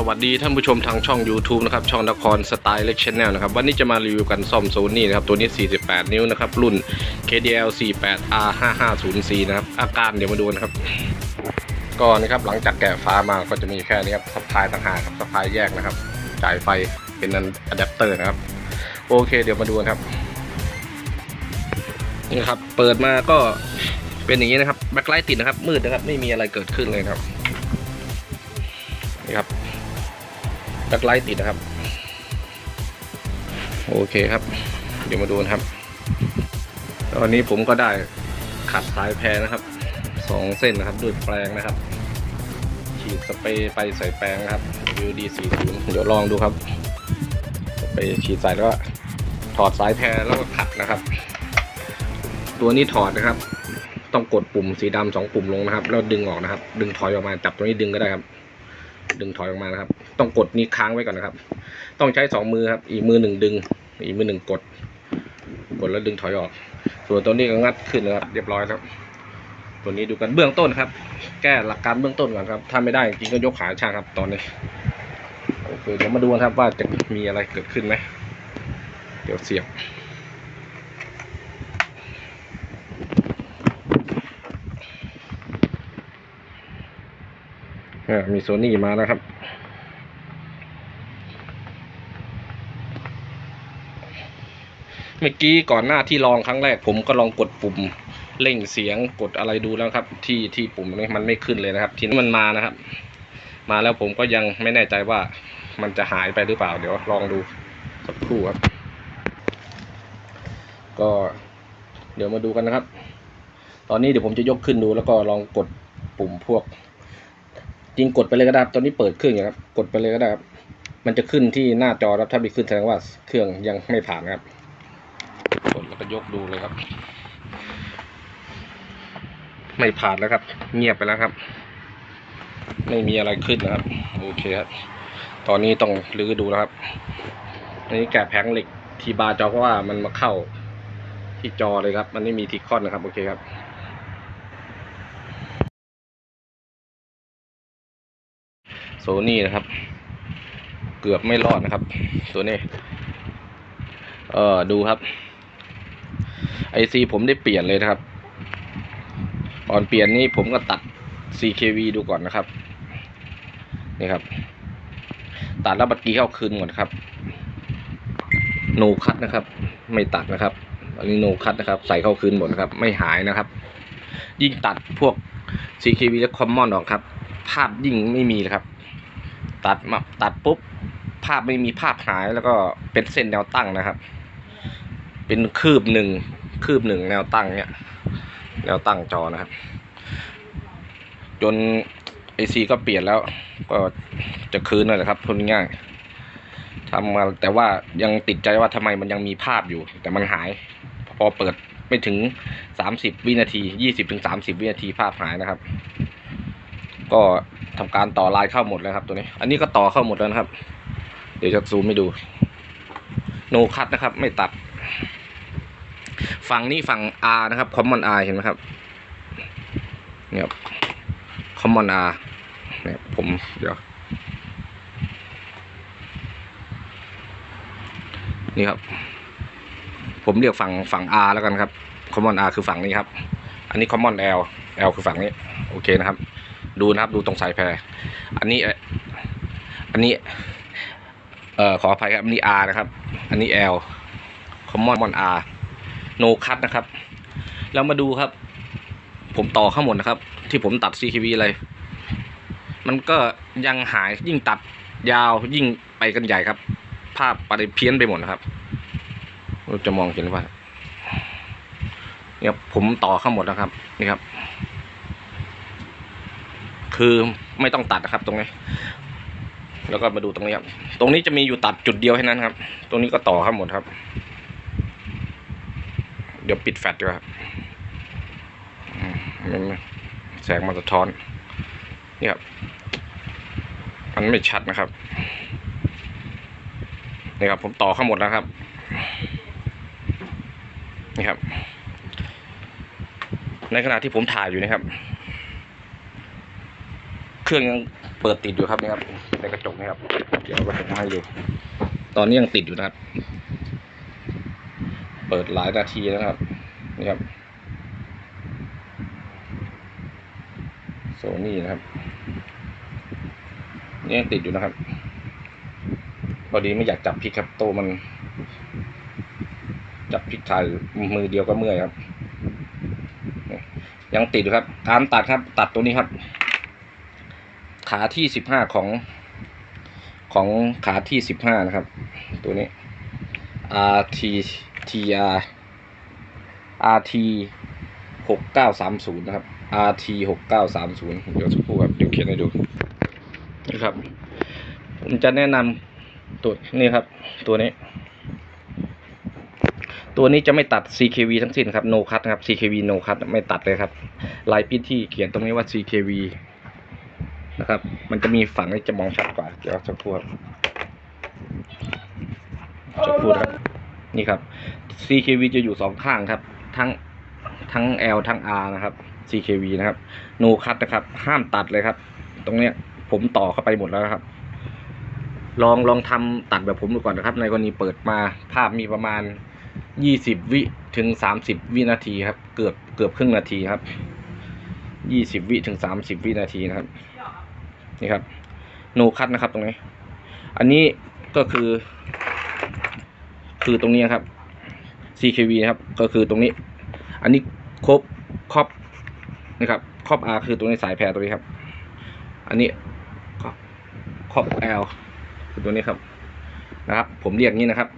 สวัสดีท่านผู้ชมทางช่อง YouTube นะครับ ช่องนครสไตล์เล็กชแนลนะครับ วันนี้จะมารีวิวกันซ่อมโซนี่นะครับ ตัวนี้ 48 นิ้วนะครับ รุ่น KDL 48R 550C นะครับ อาการเดี๋ยวมาดูนะครับ ก็นะครับหลังจากแกะฟ้ามาก็จะมีแค่นี้ครับสปายต่างหากครับสปายแยกนะครับ จ่ายไฟเป็นอะแดปเตอร์นะครับ โอเคเดี๋ยวมาดูกันครับนี่ครับ เปิดมาก็เป็นอย่างนี้นะครับแบ็คไลท์ติดนะครับ มืดนะครับ ไม่มีอะไรเกิดขึ้นเลยนะครับนี่ครับ แบ็ไลท์ติดนะครับ โอเคครับ เดี๋ยวมาดูนะครับ ตอนนี้ผมก็ได้ขัดสายแพรนะครับสองเส้นนะครับด้วยแปรงนะครับ ฉีดสเปรย์ไปใส่แปรงนะครับ WD 40 เดี๋ยวลองดูครับสเปรย์ฉีดใส่แล้วก็ถอดสายแพรแล้วก็ขัดนะครับ ตัวนี้ถอดนะครับ ต้องกดปุ่มสีดำสองปุ่มลงนะครับ แล้วดึงออกนะครับ ดึงถอยออกมาจับตัวนี้ดึงก็ได้ครับ ดึงถอยออกมานะครับ ต้องกดนี้ค้างไว้ก่อนนะครับ ต้องใช้สองมือครับ อีกมือหนึ่งดึง อีกมือหนึ่งกด กดแล้วดึงถอยออก ส่วนตัวนี้ก็งัดขึ้นนะครับ เรียบร้อยครับ ตัวนี้ดูกันเบื้องต้นครับ แก้หลักการเบื้องต้นก่อนครับ ถ้าไม่ได้จริงก็ยกขาช่างครับ ตอนนี้โอเคเดี๋ยวมาดูกันครับว่าจะมีอะไรเกิดขึ้นไหมเดี๋ยวเสียบ มีโซนี่มาแล้วครับ เมื่อกี้ก่อนหน้าที่ลองครั้งแรก ผมก็ลองกดปุ่มเร่งเสียงกดอะไรดูแล้วครับ ที่ที่ปุ่มมันไม่ขึ้นเลยนะครับ ทีนี้มันมานะครับ มาแล้วผมก็ยังไม่แน่ใจว่ามันจะหายไปหรือเปล่า เดี๋ยวลองดูสักครู่ครับ ก็เดี๋ยวมาดูกันนะครับ ตอนนี้เดี๋ยวผมจะยกขึ้นดูแล้วก็ลองกดปุ่มพวก จริงกดไปเลยก็ได้ครับตอนนี้เปิดเครื่องอยู่ครับ กดไปเลยก็ได้ครับ มันจะขึ้นที่หน้าจอครับ ถ้าไม่ขึ้นแสดงว่าเครื่องยังไม่ผ่านครับ กดแล้วก็ยกดูเลยครับ ไม่ผ่านแล้วครับ เงียบไปแล้วครับ ไม่มีอะไรขึ้นนะครับ โอเคครับ ตอนนี้ต้องรื้อดูนะครับ อันนี้แกะแผงเหล็กที่บาร์จอเพราะว่ามันมาเข้าที่จอเลยครับ มันไม่มีทิคอนนะครับ โอเคครับ นี่นะครับ เกือบไม่รอดนะครับตัวนี้เออดูครับไอซีผมได้เปลี่ยนเลยนะครับก่อนเปลี่ยนนี่ผมก็ตัด CKV ดูก่อนนะครับ นี่ครับ ตัดแล้วบัตรกี้เข้าคืนหมดครับ โนคัตนะครับ ไม่ตัดนะครับ อันนี้โนคัตนะครับ ใส่เข้าคืนหมดนะครับ ไม่หายนะครับ ยิ่งตัดพวก CKV และคอมมอนออกครับ ภาพยิ่งไม่มีเลยครับ ตัดมาตัดปุ๊บภาพไม่มีภาพหายแล้วก็เป็นเส้นแนวตั้งนะครับ เป็นคืบหนึ่งคืบหนึ่งแนวตั้งเนี่ยแนวตั้งจอนะครับ จนไอซีก็เปลี่ยนแล้ว ก็จะคืนนั่นแหละครับพูดง่ายทำมาแต่ว่ายังติดใจว่าทำไมมันยังมีภาพอยู่ แต่มันหาย พอเปิดไม่ถึงสามสิบวินาทียี่สิบถึงสามสิบวินาทีภาพหายนะครับ ก็ ทำการต่อลายเข้าหมดแล้วครับตัวนี้ อันนี้ก็ต่อเข้าหมดแล้วนะครับ เดี๋ยวจะซูมให้ดู โนคัตนะครับ ไม่ตัด ฝั่งนี้ฝั่ง R นะครับ Common R เห็นไหมครับเนี่ยครับ Common R เนี่ยผมเดี๋ยวนี่ครับ ผมเรียกฝั่งฝั่ง R แล้วกันครับ Common R คือฝั่งนี้ครับ อันนี้ Common L L คือฝั่งนี้ โอเคนะครับ ดูนะครับดูตรงสายแพรอันนี้อันนี้ เอ่อขออภัยครับอันนี้ R นะครับ อันนี้ L Common R No cut นะครับแล้วมาดูครับ ผมต่อข้างหมดนะครับ ที่ผมตัด CKV อะไร มันก็ยังหายยิ่งตัดยาวยิ่งไปกันใหญ่ครับ ภาพไปเพี้ยนไปหมดนะครับจะมองเห็นว่าเนี่ยผมต่อข้างหมดนะครับ นี่ครับ คือไม่ต้องตัดนะครับ ตรงนี้ แล้วก็มาดูตรงนี้ครับ ตรงนี้จะมีอยู่ตัดจุดเดียวแค่นั้นครับ ตรงนี้ก็ต่อข้างหมดครับ เดี๋ยวปิดแฟลชดีกว่าครับแสงมันสะท้อนนี่ครับมันไม่ชัดนะครับนี่ครับ ผมต่อข้างหมดแล้วครับนี่ครับ ในขณะที่ผมถ่ายอยู่นะครับ เครื่องยังเปิดติดอยู่ครับนี่ครับในกระจกนี่ครับ เดี๋ยวเราจะให้ดูตอนนี้ยังติดอยู่นะครับ เปิดหลายนาทีแล้วนะครับนี่ครับโซนี่นะครับนี่ยังติดอยู่นะครับ พอดีไม่อยากจับพลิกครับโตมัน จับพลิกถ่ายมือเดียวก็เมื่อยครับยังติดอยู่ครับการตัดครับ ตัดตัวนี้ครับ ขาที่สิบห้าของของขาที่สิบห้านะครับ ตัวนี้ RT TR RT หกเก้าสามศูนย์นะครับ RT หกเก้าสามศูนย์เดี๋ยวสักครู่ครับเดี๋ยวเขียนให้ดูนี่ครับ ผมจะแนะนำตัวนี่ครับ ตัวนี้ ตัวนี้จะไม่ตัด CKV ทั้งสิ้นครับ no cut นะครับ CKV no cut ไม่ตัดเลยครับ ลายปิ้นที่เขียนตรงนี้ว่า CKV นะครับ มันจะมีฝั่งที่จะมองชัดกว่า เดี๋ยวจะพูดจะพูดครับ นี่ครับ CKV จะอยู่สองข้างครับ ทั้งทั้ง L ทั้ง R นะครับ CKV นะครับ no cut นะครับ ห้ามตัดเลยครับ ตรงเนี้ยผมต่อเข้าไปหมดแล้วนะครับ ลองลองทำตัดแบบผมดูก่อนนะครับ ในกรณีเปิดมาภาพมีประมาณยี่สิบวิถึงสามสิบวินาทีครับ เกือบเกือบครึ่งนาทีครับยี่สิบวิถึงสามสิบวินาทีนะครับ นี่ครับโนคัตนะครับตรงนี้ อันนี้ก็คือ คือตรงนี้ครับ CKV นะครับก็คือตรงนี้ อันนี้ครบครอบนะครับครอบ R คือตรงนี้สายแพรตัวนี้ครับ อันนี้ครอบ L คือตัวนี้ครับนะครับ ผมเรียกงี้นะครับ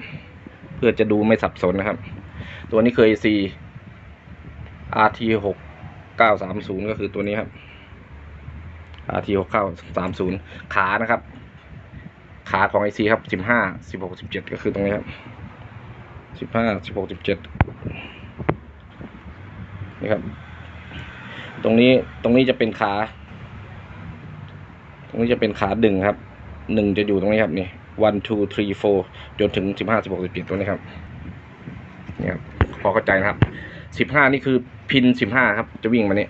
เพื่อจะดูไม่สับสนนะครับ ตัวนี้เคย C RT หกเก้าสามศูนย์ก็คือตัวนี้ครับ RT หกเก้าสามศูนย์ขานะครับ ขาของ IC ครับสิบห้าสิบหกสิบเจ็ดก็คือตรงนี้ครับสิบห้าสิบหกสิบเจ็ดนี่ครับ ตรงนี้ตรงนี้จะเป็นขา ตรงนี้จะเป็นขาดึงครับหนึ่งจะอยู่ตรงนี้ครับนี่ one two three four จนถึงสิบห้าสิบหกสิบเจ็ดตัวนี้ครับนี่ครับพอเข้าใจนะครับสิบห้านี่คือพินสิบห้าครับ จะวิ่งมาเนี่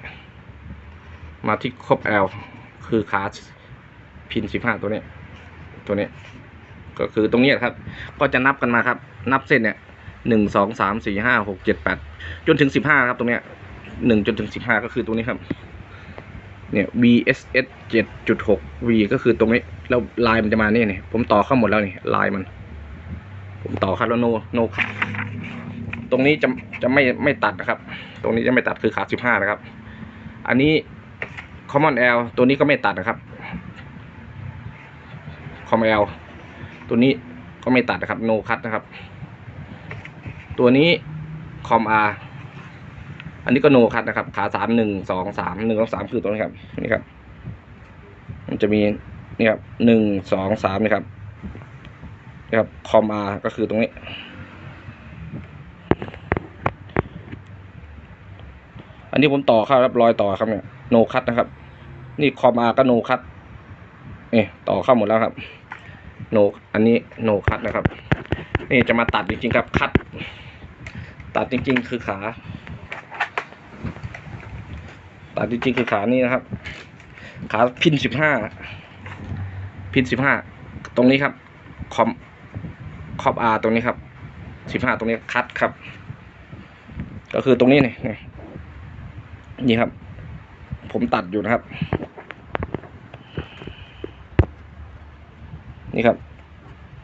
มาที่ครบ L คือขาพินสิบห้าตัวนี้ตัวนี้ก็คือตรงนี้ครับ ก็จะนับกันมาครับ นับเส้นเนี่ยหนึ่งสองสามสี่ห้าหกเจ็ดแปดจนถึงสิบห้าครับ ตรงเนี้ยหนึ่งจนถึงสิบห้าก็คือตรงนี้ครับ เนี่ย VSS 7.6 V ก็คือตรงนี้แล้วลายมันจะมาเนี่ยนี่ผมต่อเข้าหมดแล้วนี่ลายมัน ผมต่อครับแล้วโนโนตรงนี้จะจะไม่ไม่ตัดนะครับ ตรงนี้จะไม่ตัดคือขา15นะครับ อันนี้ Common L ตัวนี้ก็ไม่ตัดนะครับ Common L ตัวนี้ก็ไม่ตัดนะครับ no cut นะครับ ตัวนี้ Com R อันนี้ก็โนคัดนะครับ ขาสามหนึ่งสองสามหนึ่งสองสามคือตรงนี้ครับนี่ครับ มันจะมีนี่ครับหนึ่งสองสามนี่ครับนี่ครับคอมอาก็คือตรงนี้อันนี้ผมต่อเข้ารับรอยต่อครับเนี่ยโนคัดนะครับ นี่คอมอาก็โนคัดนี่ต่อเข้าหมดแล้วครับ โนอันนี้โนคัดนะครับ นี่จะมาตัดจริงๆครับ คัดตัดจริง ๆ คือขา ตัดจริงๆคือขานี่นะครับ ขาพินสิบห้าพินสิบห้าตรงนี้ครับ คอมคอบอาตรงนี้ครับสิบห้าตรงนี้คัดครับ ก็คือตรงนี้นี่นี่นี่ครับ ผมตัดอยู่นะครับ นี่ครับ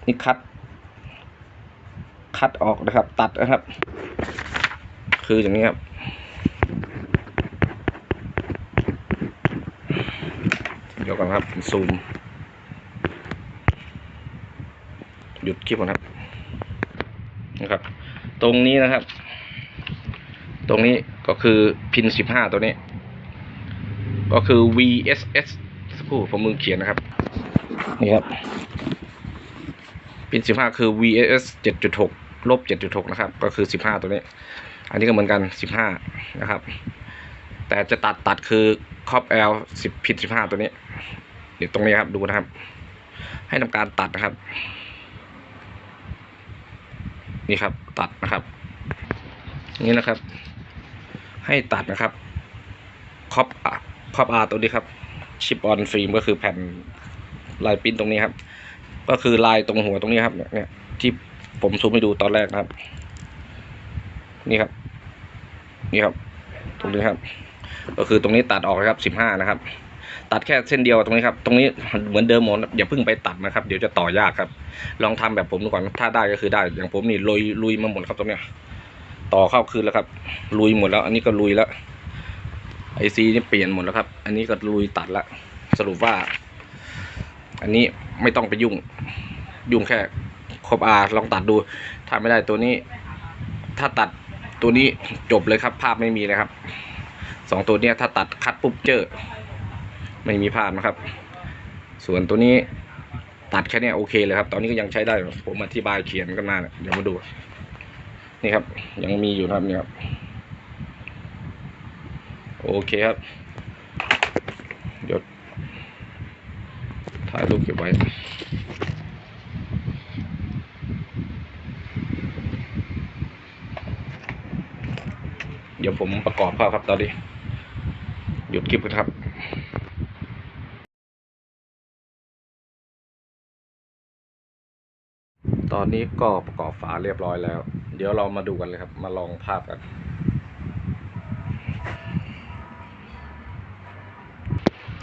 นี่คัด คัดออกนะครับ ตัดนะครับ คืออย่างนี้ครับเดี๋ยวก่อนครับซูม หยุดคลิปก่อนครับนะครับ ตรงนี้นะครับ ตรงนี้ก็คือพินสิบห้าตัวนี้ ก็คือ VSS สักครู่ผมมือเขียนนะครับ นี่ครับพินสิบห้าคือ VSS เจ็ดจุดหกลบเจ็ดจุดหกนะครับ ก็คือสิบห้าตัวนี้ อันนี้ก็เหมือนกันสิบห้านะครับ แต่จะตัดตัดคือครอบ L สิบพินสิบห้าตัวนี้ เดี๋ยวตรงนี้ครับ ดูนะครับ ให้ทำการตัดนะครับ นี่ครับ ตัดนะครับ นี่นะครับ ให้ตัดนะครับครอบ ครอบอาตัวนี้ครับชิปออนฟิล์มก็คือแผ่นลายปิ้นตรงนี้ครับ ก็คือลายตรงหัวตรงนี้ครับ เนี่ยที่ผมซูมให้ดูตอนแรกนะครับ นี่ครับ นี่ครับ ตรงนี้ครับ ก็คือตรงนี้ตัดออกนะครับสิบห้านะครับ ตัดแค่เส้นเดียวตรงนี้ครับ ตรงนี้เหมือนเดิมหมดอย่าเพิ่งไปตัดนะครับ เดี๋ยวจะต่อยากครับ ลองทำแบบผมดูก่อนถ้าได้ก็คือได้ อย่างผมนี่ลุยลุยมาหมดครับตรงเนี้ย ต่อเข้าคืนแล้วครับ ลุยหมดแล้ว อันนี้ก็ลุยแล้ว ไอซีนี่เปลี่ยนหมดแล้วครับ อันนี้ก็ลุยตัดละ สรุปว่า อันนี้ไม่ต้องไปยุ่ง ยุ่งแค่ครบอาลองตัดดู ถ้าไม่ได้ตัวนี้ ถ้าตัดตัวนี้จบเลยครับ ภาพไม่มีเลยครับ สองตัวเนี้ยถ้าตัดคัดปุ๊บเจอ ไม่มีภาพนะครับ ส่วนตัวนี้ตัดแค่เนี้ยโอเคเลยครับ ตอนนี้ก็ยังใช้ได้ ผมอธิบายเขียนกันมาเดี๋ยวมาดู นี่ครับ ยังมีอยู่นะครับเนี่ยครับ โอเคครับเดี๋ยวถ่ายรูปเก็บไว้เดี๋ยวผมประกอบภาพครับตอนนี้หยุดคลิปกันครับตอนนี้ก็ประกอบฝาเรียบร้อยแล้ว เดี๋ยวเรามาดูกันเลยครับ มาลองภาพกัน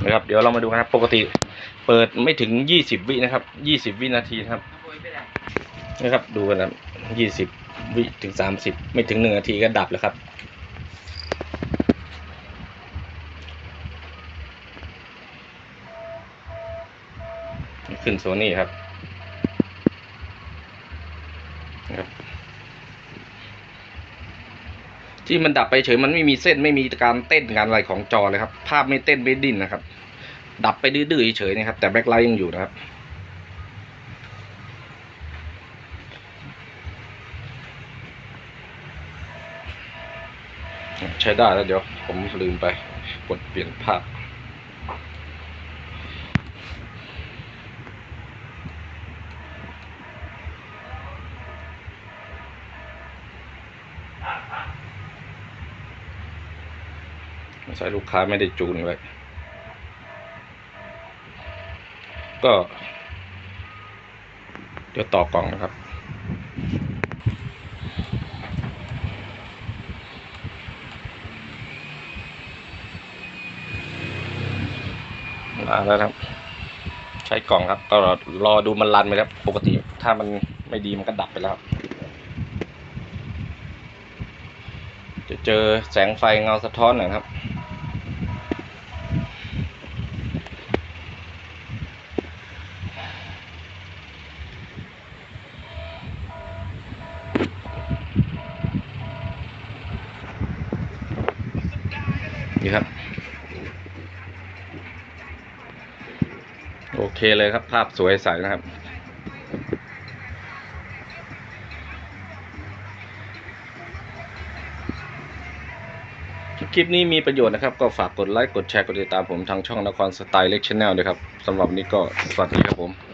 นะครับ เดี๋ยวเรามาดูครับ ปกติเปิดไม่ถึงยี่สิบวินะครับยี่สิบวินาทีครับนะครับ ดูกันนะยี่สิบวิถึงสามสิบไม่ถึงหนึ่งนาทีก็ดับแล้วครับขึ้นโซนี่ครับ ที่มันดับไปเฉยมันไม่มีเส้นไม่มีการเต้นการอะไรของจอเลยครับ ภาพไม่เต้นไม่ดิ้นนะครับ ดับไปดื้อๆเฉยนะครับ แต่แบ็คไลท์ยังอยู่นะครับใช้ได้แล้วเดี๋ยวผมลืมไปกดเปลี่ยนภาพ ใช่ลูกค้าไม่ได้จูนไว้ ก็ เดี๋ยวต่อกล่องนะครับมาแล้วครับ ใช้กล่องครับ ก็รอดูมันรันไปครับ ปกติถ้ามันไม่ดีมันก็ดับไปแล้วครับจะเจอแสงไฟเงาสะท้อนหน่อยนะครับ เคเลยครับ ภาพสวยใสนะครับ คลิปนี้มีประโยชน์นะครับ ก็ฝากกดไลค์ กดแชร์ กดติดตามผมทางช่องนครสไตล์เล็กชแนลด้วยครับสำหรับวันนี้ก็สวัสดีครับผม